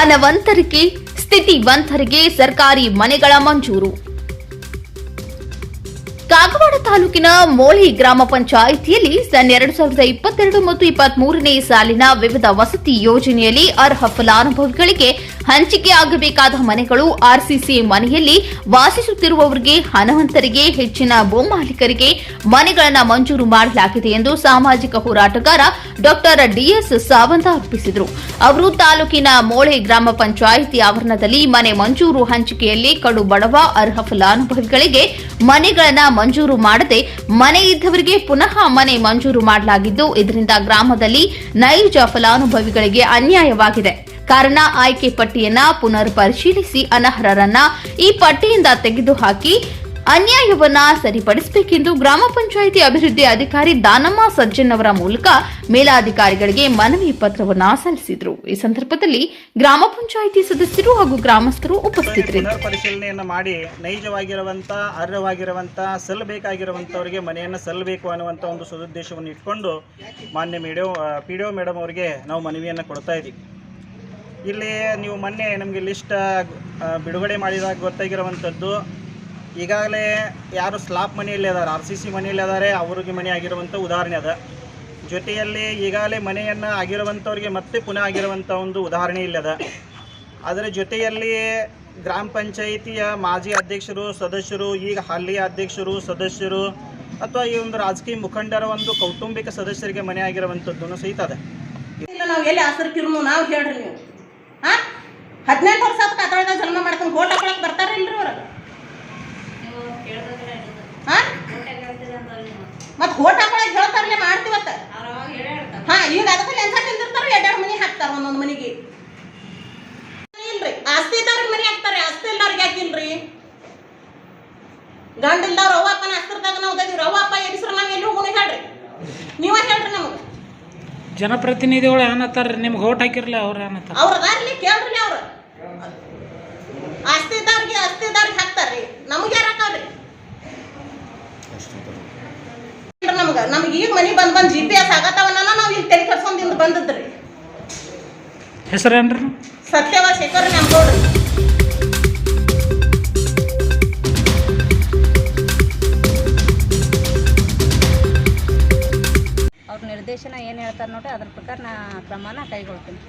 ಹಣವಂತರಿಗೆ, ಸ್ಥಿತಿವಂತರಿಗೆ ಸರ್ಕಾರಿ ಮನೆಗಳ ಮಂಜೂರು. ಕಾಗವಾಡ ತಾಲೂಕಿನ ಮೋಳಿ ಗ್ರಾಮ ಪಂಚಾಯಿತಿಯಲ್ಲಿ ಸನ್ ಎರಡು ಸಾವಿರದ ಇಪ್ಪತ್ತೆರಡು ಮತ್ತು ಇಪ್ಪತ್ಮೂರನೇ ಸಾಲಿನ ವಿವಿಧ ವಸತಿ ಯೋಜನೆಯಲ್ಲಿ ಅರ್ಹ ಫಲಾನುಭವಿಗಳಿಗೆ ಹಂಚಿಕೆ ಆಗಬೇಕಾದ ಮನೆಗಳು ಆರ್ಸಿಸಿ ಮನೆಯಲ್ಲಿ ವಾಸಿಸುತ್ತಿರುವವರಿಗೆ, ಹಣವಂತರಿಗೆ, ಹೆಚ್ಚಿನ ಭೂಮಾಲೀಕರಿಗೆ ಮನೆಗಳನ್ನು ಮಂಜೂರು ಮಾಡಲಾಗಿದೆ ಎಂದು ಸಾಮಾಜಿಕ ಹೋರಾಟಗಾರ ಡಾಕ್ಟರ್ ಡಿಎಸ್ ಸಾವಂತ ಅರ್ಪಿಸಿದರು. ಅವರು ತಾಲೂಕಿನ ಮೋಳೆ ಗ್ರಾಮ ಪಂಚಾಯಿತಿ ಆವರಣದಲ್ಲಿ ಮನೆ ಮಂಜೂರು ಹಂಚಿಕೆಯಲ್ಲಿ ಕಡು ಬಡವ ಅರ್ಹ ಫಲಾನುಭವಿಗಳಿಗೆ ಮನೆಗಳನ್ನು ಮಂಜೂರು ಮಾಡದೆ ಮನೆ ಇದ್ದವರಿಗೆ ಪುನಃ ಮನೆ ಮಂಜೂರು ಮಾಡಲಾಗಿದ್ದು, ಇದರಿಂದ ಗ್ರಾಮದಲ್ಲಿ ನೈಜ ಫಲಾನುಭವಿಗಳಿಗೆ ಅನ್ಯಾಯವಾಗಿದೆ. ಕಾರಣ ಆಯ್ಕೆ ಪಟ್ಟಿಯನ್ನ ಪುನರ್ ಪರಿಶೀಲಿಸಿ ಅನರ್ಹರನ್ನ ಈ ಪಟ್ಟಿಯಿಂದ ತೆಗೆದುಹಾಕಿ ಅನ್ಯಾಯವನ್ನ ಸರಿಪಡಿಸಬೇಕೆಂದು ಗ್ರಾಮ ಪಂಚಾಯಿತಿ ಅಭಿವೃದ್ಧಿ ಅಧಿಕಾರಿ ದಾನಮ್ಮ ಸಜ್ಜನ್ ಅವರ ಮೂಲಕ ಮೇಲಾಧಿಕಾರಿಗಳಿಗೆ ಮನವಿ ಪತ್ರವನ್ನ ಸಲ್ಲಿಸಿದರು. ಈ ಸಂದರ್ಭದಲ್ಲಿ ಗ್ರಾಮ ಪಂಚಾಯಿತಿ ಸದಸ್ಯರು ಹಾಗೂ ಗ್ರಾಮಸ್ಥರು ಉಪಸ್ಥಿತರಿದ್ದರು. ಪುನರ್ ಪರಿಶೀಲನೆಯನ್ನು ಮಾಡಿ ನೈಜವಾಗಿರುವಂತ ಅರ್ಹವಾಗಿರುವಂಥ ಸಲ್ಲಬೇಕಾಗಿರುವಂತವರಿಗೆ ಮನೆಯನ್ನು ಸಲ್ಲಬೇಕು ಅನ್ನುವಂತ ಒಂದು ಸದುದ್ದೇಶವನ್ನು ಇಟ್ಕೊಂಡು ಮಾನ್ಯ ಮೇಡಮ್ ಪಿ ಡಿ ಮೇಡಮ್ ಅವರಿಗೆ ನಾವು ಮನವಿಯನ್ನು ಕೊಡ್ತಾ ಇದ್ದೀವಿ. ಇಲ್ಲಿ ನೀವು ಮೊನ್ನೆ ನಮಗೆ ಲಿಸ್ಟ್ ಬಿಡುಗಡೆ ಮಾಡಿದಾಗ ಗೊತ್ತಾಗಿರುವಂಥದ್ದು. ಈಗಾಗಲೇ ಯಾರು ಸ್ಲಾಪ್ ಮನೆಯಲ್ಲಿ ಅದಾರೆ ಆರ್ ಸಿ ಸಿ ಮನೆಯಲ್ಲಿ ಅದಾರೆ ಅವ್ರಿಗೆ ಮನೆ ಆಗಿರುವಂಥ ಉದಾಹರಣೆ ಅದ. ಜೊತೆಯಲ್ಲಿ ಈಗಾಗಲೇ ಮನೆಯನ್ನು ಆಗಿರುವಂಥವ್ರಿಗೆ ಮತ್ತೆ ಪುನಃ ಆಗಿರುವಂಥ ಒಂದು ಉದಾಹರಣೆ ಇಲ್ಲದ ಅದರ ಜೊತೆಯಲ್ಲಿ ಗ್ರಾಮ ಪಂಚಾಯಿತಿಯ ಮಾಜಿ ಅಧ್ಯಕ್ಷರು, ಸದಸ್ಯರು, ಈಗ ಹಾಲಿಯ ಅಧ್ಯಕ್ಷರು, ಸದಸ್ಯರು ಅಥವಾ ಈ ಒಂದು ರಾಜಕೀಯ ಮುಖಂಡರ ಒಂದು ಕೌಟುಂಬಿಕ ಸದಸ್ಯರಿಗೆ ಮನೆ ಆಗಿರುವಂಥದ್ದು ಸಹಿತ ಅದ. ನಾವು ಎಲ್ಲಿ ನಾವು ಹೇಳ್ರಿ ನೀವು. ಹದಿನೆಂಟು ವರ್ಷ ಆತ ಅದ್ರಾಗ ಜನ್ಮ ಮಾಡ್ಕೊಂಡು ಕೋಟ್ ಹಾಕೊಳಕ್ ಬರ್ತಾರ ಇಲ್ರಿ ಅವ್ರ ಮತ್ತೆ ಕೋಟ್ ಹಾಕೊಳಕ್ ಹೇಳ್ತಾರಲ್ಲ ಮಾಡ್ತೀವತ್ತ ಹಾ ಈಗ ಅದಕ್ಕೆ ಲೆನ್ಸ ತಿಂದಿರ್ತಾರ ಎರಡೆರಡು ಮನಿ ಹಾಕ್ತಾರ ಒಂದೊಂದು ಮನಿಗೆ. ಇಲ್ರಿ ಆಸ್ತಿ ಇದ್ದವ್ರಿಗೆ ಮನಿ ಹಾಕ್ತಾರೆ ಆಸ್ತಿ ಇಲ್ದವ್ರಿಗೆ ಹಾಕಿಲ್ರಿ ಗಂಡ ಇಲ್ದವ್ರ ಅವ್ವ ಅಪ್ಪನ ಆಸ್ತಿರ್ದಾಗ ನಾವು ಓದಿದ್ವಿ ಅವ್ವ ಅಪ್ಪ ಎಬ್ಸ್ರ ನಾವು ಎಲ್ಲಿ ಹೋಗೋಣ ಹೇಳ್ರಿ. ನೀವ ಹೇಳ್ರಿ ನಮಗೆ. ಜನಪ್ರತಿನಿಧಿಗಳು ಏನತ್ತಾರ ನಿಮ್ಗೆ ಓಟ್ ಹಾಕಿರ್ಲಿ ಅವ್ರು ಏನತ್ತಾರ ಅವ್ರ ಅದಾರ್ಲಿ ಕೇಳ್ರಿ ಅವ್ರ. ಆಸ್ತಿ ಇದ್ದವ್ರಿಗೆ ಆಸ್ತಿ ಇದ್ದವ್ರಿಗೆ ಹಾಕ್ತಾರ್ರಿ. ನಮ್ಗೆ ಯಾರು ಹಾಕವ್ರಿ? ನಮ್ಗೆ? ನಮ್ಗೆ ಈಗ ಮನೆ ಬಂದ್ ಬಂದ್ ಜಿ ಪಿ ಎಸ್ ಆಗತ್ತವನ್ನ ನಾವು ಇಲ್ಲಿ ತೆಲಿ ಕಟ್ಸೊಂದಿಂದ ಬಂದದ್ರಿ. ಹೆಸರೇನ್ರಿ? ಸತ್ಯವ ಶೇಖರ್ ನಮ್ಗೋಡ್ರಿ ನಿರ್ದೇಶನ ಏನು ಹೇಳ್ತಾರೆ ನೋಡಿ ಅದ್ರ ಪ್ರಕಾರ ನಾ ಕ್ರಮನ ಕೈಗೊಳ್ತೀನಿ.